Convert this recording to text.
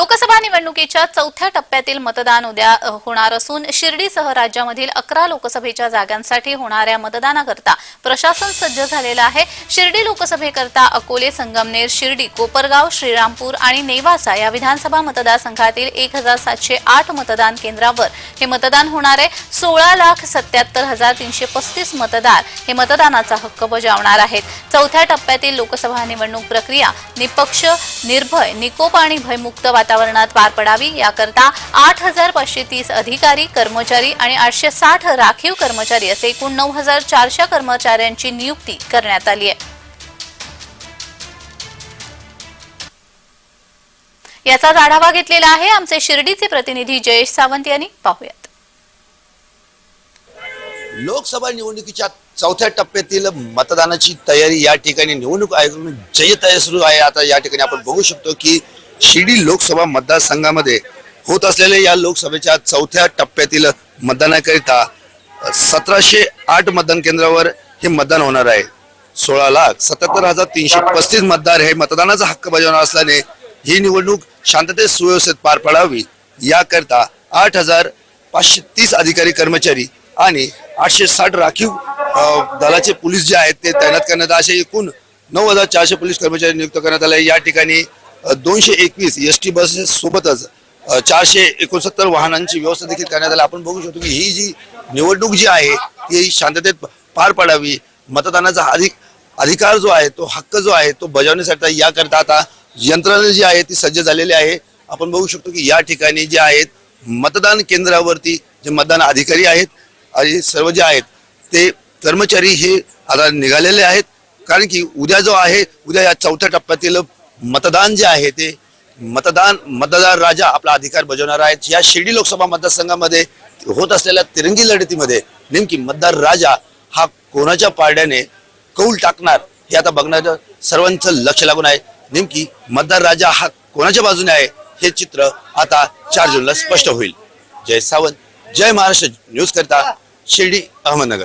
लोकसभा निवडणुकीच्या चौथ्या टप्प्यातील मतदान उद्या होणार असून शिर्डीसह राज्यामधील अकरा लोकसभेच्या जागांसाठी होणाऱ्या मतदानाकरता प्रशासन सज्ज झालेलं आहे. शिर्डी लोकसभेकरता अकोले संगमनेर शिर्डी कोपरगाव श्रीरामपूर आणि नेवासा या विधानसभा मतदारसंघातील एक हजार सातशे आठ मतदान केंद्रावर हे मतदान होणार आहे. सोळा लाख सत्याहत्तर हजार तीनशे पस्तीस मतदार हे मतदानाचा हक्क बजावणार आहेत. चौथ्या टप्प्यातील लोकसभा निवडणूक प्रक्रिया निपक्ष निर्भय निकोप आणि भयमुक्त वातावरणात पार पडावी. याकरता आठ हजार पाचशे तीस अधिकारी कर्मचारी आणि आठशे साठ राखीव कर्मचारी असे एकूण नऊ हजार चारशे कर्मचाऱ्यांची नियुक्ती करण्यात आली आहे. याचाच आढावा घेतलेला आहे आमचे शिर्डीचे प्रतिनिधी जयेश सावंत यांनी. पाहूयात. लोकसभा निवडणुकीच्या चौथ्या टप्प्यातील मतदानाची तयारी या ठिकाणी निवडणूक आयोगाकडून जय तयारी सुरू आहे. आता या ठिकाणी आपण बघू शकतो की शिर्डी लोकसभा मतदारसंघामध्ये होत असलेल्या या लोकसभेच्या चौथ्या टप्प्यातील मतदानाकरिता सतराशे आठ मतदान केंद्रावर हे मतदान होणार आहे. सोळा लाख सत्याहत्तर हजार तीनशे पस्तीस मतदार हे मतदानाचा हक्क बजावणार असल्याने ही निवडणूक शांततेत सुव्यवस्थित पार पडावी. याकरता आठ हजार पाचशे तीस अधिकारी कर्मचारी आणि आठशे साठ राखीव दलाचे पोलीस जे आहेत ते तैनात करण्यात असे एकूण नऊ हजार चारशे पोलीस कर्मचारी नियुक्त करण्यात आले. या ठिकाणी दोनशे एकवीस एस टी बसेस सोबतच चारशे एकोणसत्तर वाहनांची व्यवस्था देखील करण्यात आली. आपण बघू शकतो की ही जी निवडणूक जी आहे ती शांततेत पार पडावी. मतदानाचा अधिक अधिकार जो आहे तो हक्क जो आहे तो बजावण्यासाठी याकरता आता यंत्रणा जी आहे ती सज्ज झालेली आहे. आपण बघू शकतो की या ठिकाणी जे आहेत मतदान केंद्रावरती जे मतदान अधिकारी आहेत आणि सर्व जे आहेत ते कर्मचारी हे आता निघालेले आहेत. कारण की उद्या जो आहे उद्या या चौथ्या टप्प्यातील मतदान जे आहे ते मतदान मतदार राजा आपला अधिकार बजावणार आहेत. या शिर्डी लोकसभा मतदारसंघामध्ये होत असलेल्या तिरंगी लढतीमध्ये नेमकी मतदार राजा हा कोणाच्या पारड्याने कौल टाकणार हे आता बघण्याचं सर्वांचं लक्ष लागून आहे. नेमकी मतदार राजा हा कोणाच्या बाजूने आहे हे चित्र आता चार जूनला स्पष्ट होईल. जय सावंत जय महाराष्ट्र न्यूज करता शिर्डी अहमदनगर.